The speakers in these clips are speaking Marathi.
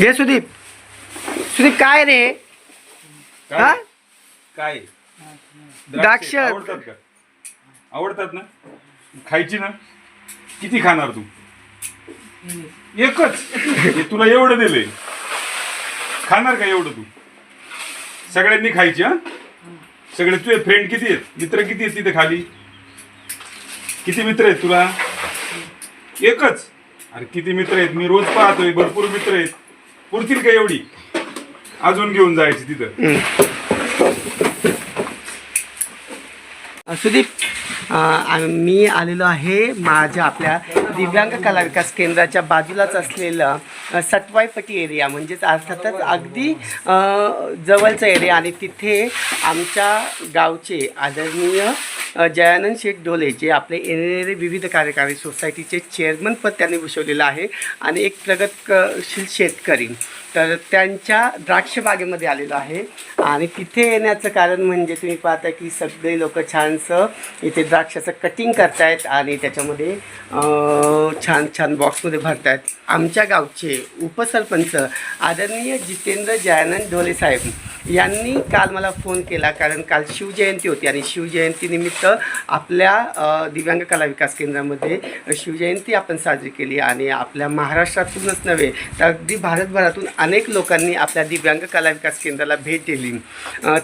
घे सुदीप. सुदीप काय रे? हा? काय? द्राक्ष. आवडतात का? आवडतात ना? खायची ना? किती खाणार तू? एकच. हे तुला एवढं दिलंय. खाणार का एवढं तू? सगळ्यांनी खायची हा? सगळे तुझे फ्रेंड किती आहेत? मित्र किती आहेत तिथे खाली? किती मित्र आहेत तुला? एकच. अरे किती मित्र आहेत? मी रोज पाहतोय भरपूर मित्र आहेत. पुरतील का एवढी? अजून घेऊन जायची तिथं. अ, सुदीप अ, मी आलेलो आहे माझ्या आपल्या दिव्यांग कला विकास केंद्राच्या बाजूलाच असलेलं अ, सटवाईपट्टी एरिया म्हणजेच अर्थातच अगदी अ, जवळचा एरिया आणि तिथे आमच्या गावचे आदरणीय जयानंद शेठ डोले जे आपले येणारे विविध कार्यकारी सोसायटीचे चेअरमन पद त्यांनी भूषवलेलं आहे. आणि एक प्रगतशील शेतकरी. तर त्यांच्या द्राक्ष बागेमध्ये आलेलो आहे. आणि तिथे येण्याचं कारण म्हणजे तुम्ही पाहता की सगळे लोक छानसं इथे द्राक्षाचं कटिंग करतायत आणि त्याच्यामध्ये छान छान बॉक्समध्ये भरतायत. आमच्या गावचे उपसरपंच आदरणीय जितेंद्र जयानंद ढोले साहेब यांनी काल मला फोन केला. कारण काल शिवजयंती होती आणि शिवजयंतीनिमित्त आपल्या दिव्यांग कला विकास केंद्रामध्ये शिवजयंती आपण साजरी केली. आणि आपल्या महाराष्ट्रातूनच नव्हे तर अगदी भारतभरातून अनेक लोकांनी आपल्या दिव्यांग कला विकास केंद्राला भेट दिली.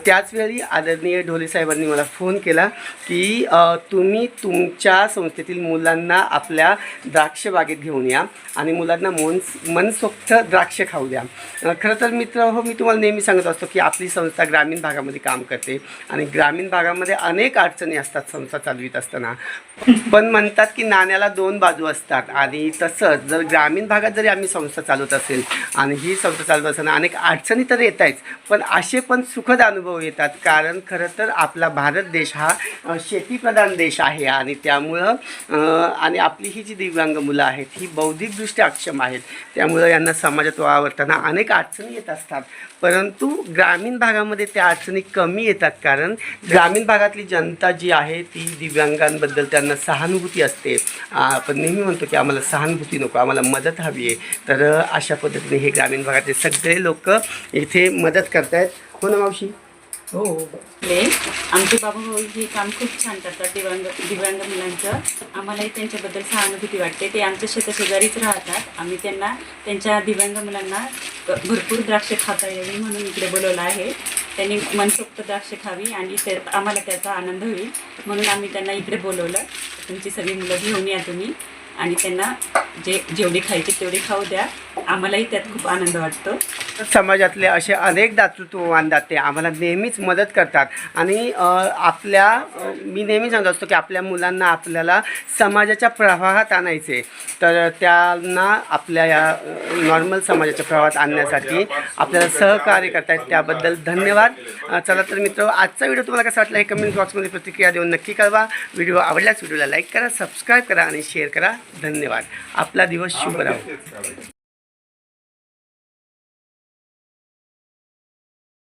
त्याचवेळी आदरणीय ढोले साहेबांनी मला फोन केला की तुम्ही तुमच्या संस्थेतील मुलांना आपल्या द्राक्ष बागेत घेऊन या आणि मुलांना मन मनसोक्त द्राक्ष खाऊ द्या. खरं तर मित्र हो मी तुम्हाला नेहमी सांगत असतो की आपली संस्था ग्रामीण भागामध्ये काम करते आणि ग्रामीण भागामध्ये अनेक अडचणी असतात संस्था चालवित असताना. पण म्हणतात की नाण्याला दोन बाजू असतात आणि तसंच जर ग्रामीण भागात जरी आम्ही संस्था चालवत असेल आणि ही संस्था चालवत असताना अनेक अडचणी तर येत आहेच पण असे पण सुखद अनुभव येतात. कारण खरं तर आपला भारत देश हा शेतीप्रधान देश आहे आणि त्यामुळं आणि आपली ही जी दिव्यांग मुलं आहेत ही बौद्धिकदृष्ट्या अक्षम आहेत. त्यामुळं यांना समाजात वावरताना अनेक अडचणी येत असतात. परंतु ग्रामीण भागामध्ये त्या अडचणी कमी येतात कारण ग्रामीण भागातली जनता जी आहे ती दिव्यांगांबद्दल त्यांना सहानुभूती असते. आपण नेहमी म्हणतो की आम्हाला सहानुभूती नको आम्हाला मदत हवी आहे. तर अशा पद्धतीने हे ग्रामीण भागातले सगळे लोक इथे मदत करतायत. हो ना मावशी? हो, हो ले आमचे बाबा भाऊ हे काम खूप छान करतात दिव्यांग दिव्यांग मुलांचं. आम्हालाही त्यांच्याबद्दल सहानुभूती वाटते. ते आमच्या शेताशेजारीच राहतात. आम्ही त्यांना त्यांच्या दिव्यांग मुलांना भरपूर द्राक्ष खाता यावी म्हणून इकडे बोलवलं आहे. त्यांनी मनसोक्त द्राक्ष खावी आणि ते आम्हाला त्याचा आनंद होईल म्हणून आम्ही त्यांना इकडे बोलवलं. तुमची सगळी मुलं घेऊन या तुम्ही. आणि त्यांना जे जेवढी खायची तेवढी खाऊ द्या. आम्हालाही त्यात खूप आनंद वाटतो. समाजातले असे अनेक दातृत्ववान दाते आम्हाला नेहमीच मदत करतात. आणि आपल्या मी नेहमी सांगत असतो की आपल्या मुलांना आपल्याला समाजाच्या प्रवाहात आणायचे. तर त्यांना आपल्या या नॉर्मल समाजाच्या प्रवाहात आणण्यासाठी आपल्याला सहकार्य करतायत. त्याबद्दल धन्यवाद. चला तर मित्र आजचा व्हिडिओ तुम्हाला कसा वाटला हे कमेंट बॉक्समध्ये प्रतिक्रिया देऊन नक्की कळवा. व्हिडिओ आवडल्यास व्हिडिओला लाईक करा सबस्क्राईब करा आणि शेअर करा. धन्यवाद. આપલા દિવસ શુભ રહો.